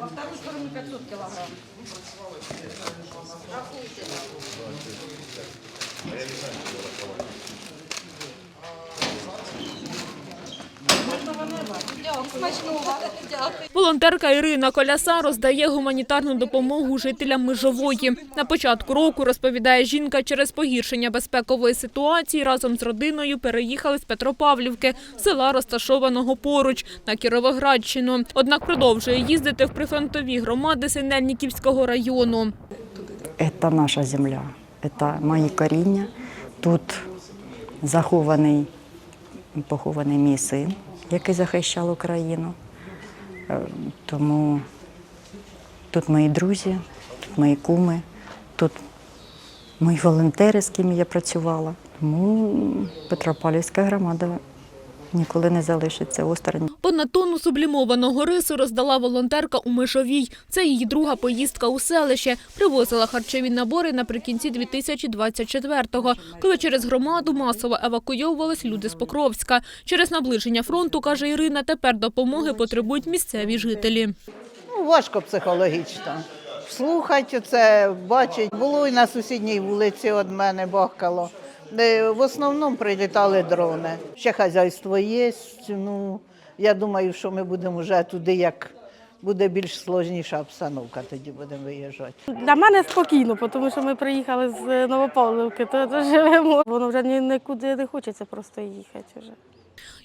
во вторую сторону 500 килограмм. Волонтерка Ірина Коляса роздає гуманітарну допомогу жителям Межової. На початку року, розповідає жінка, через погіршення безпекової ситуації разом з родиною переїхали з Петропавлівки, села розташованого поруч, на Кіровоградщину. Однак продовжує їздити в прифронтові громади Синельниківського району. Це наша земля, це мої коріння. Тут захований, похований мій син, який захищав Україну. Е, Тому тут мої друзі, тут мої куми, тут мої волонтери, з ким я працювала. Тому Петропавлівська громада ніколи не залишиться осторонь. Понад тонну сублімованого рису роздала волонтерка у Межовій. Це її друга поїздка у селище. Привозила харчові набори наприкінці 2024-го, коли через громаду масово евакуйовувались люди з Покровська. Через наближення фронту, каже Ірина, тепер допомоги потребують місцеві жителі. Ну, важко психологічно. Слухати це, бачить. Було і на сусідній вулиці від мене бахкало. В основному прилітали дрони. Ще хазяйство є. Ну, я думаю, що ми будемо вже туди, як буде більш сложніша обстановка, тоді будемо виїжджати. Для мене спокійно, тому що ми приїхали з Новопавлівки, то, то живемо. Воно вже нікуди не хочеться просто їхати вже.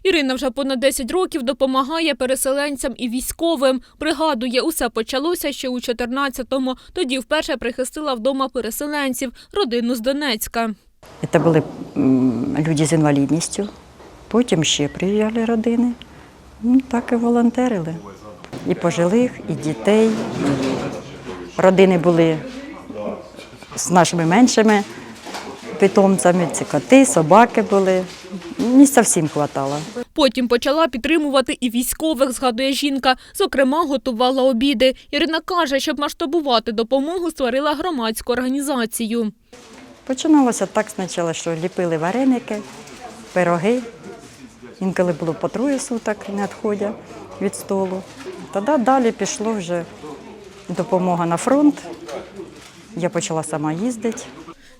Ірина вже понад 10 років допомагає переселенцям і військовим. Пригадує, усе почалося ще у 14-му. Тоді вперше прихистила вдома переселенців, родину з Донецька. Це були люди з інвалідністю. Потім ще приїжджали родини. Ну, так і волонтерили. І пожилих, і дітей. Родини були з нашими меншими питомцями. Це коти, собаки були. Місця всім хватало. Потім почала підтримувати і військових, згадує жінка. Зокрема, готувала обіди. Ірина каже, щоб масштабувати допомогу, створила громадську організацію. Починалося так спочатку, що ліпили вареники, пироги. Інколи було по троє суток, не відходя від столу. Тоді далі пішло вже допомога на фронт. Я почала сама їздити.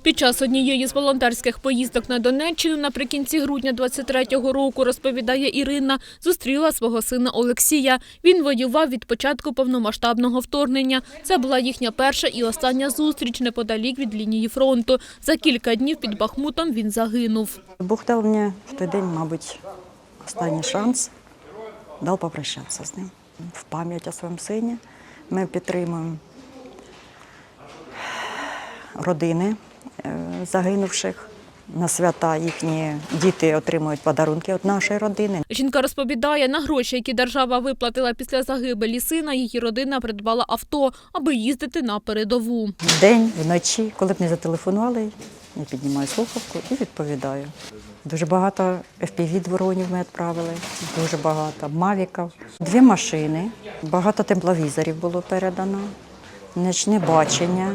Під час однієї з волонтерських поїздок на Донеччину наприкінці грудня 23-го року, розповідає Ірина, зустріла свого сина Олексія. Він воював від початку повномасштабного вторгнення. Це була їхня перша і остання зустріч неподалік від лінії фронту. За кілька днів під Бахмутом він загинув. Бог дав мені в той день, мабуть, останній шанс, дав попрощатися з ним. В пам'ять о своєму сині ми підтримуємо родини е, загинувших. На свята їхні діти отримують подарунки від нашої родини. Жінка розповідає, на гроші, які держава виплатила після загибелі сина, її родина придбала авто, аби їздити на передову. Вдень, вночі, коли б не зателефонували, я піднімаю слухавку і відповідаю. Дуже багато fpv дронів ми відправили, дуже багато мавіків, дві машини, багато тепловізорів було передано, нічне бачення,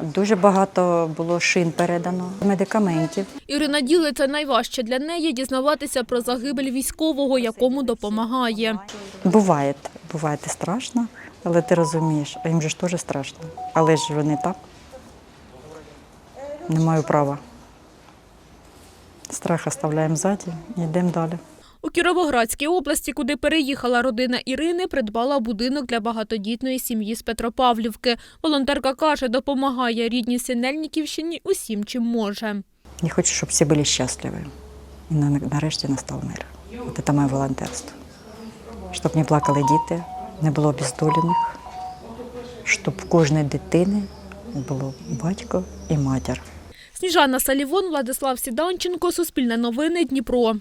дуже багато було шин передано, медикаментів. Ірина ділиться найважче для неї дізнаватися про загибель військового, якому допомагає. Буває, буває страшно, але ти розумієш, а їм же ж теж страшно. Але ж вони так. Не маю права. Страх оставляємо ззаді і йдемо далі. У Кіровоградській області, куди переїхала родина Ірини, придбала будинок для багатодітної сім'ї з Петропавлівки. Волонтерка каже, допомагає рідній Синельниківщині усім, чим може. Я хочу, щоб всі були щасливі. І нарешті настав мир. От це моє волонтерство. Щоб не плакали діти, не було обездолених, щоб в кожної дитини було батько і матір. Сніжана Салівон, Владислав Сіданченко, Суспільне новини, Дніпро.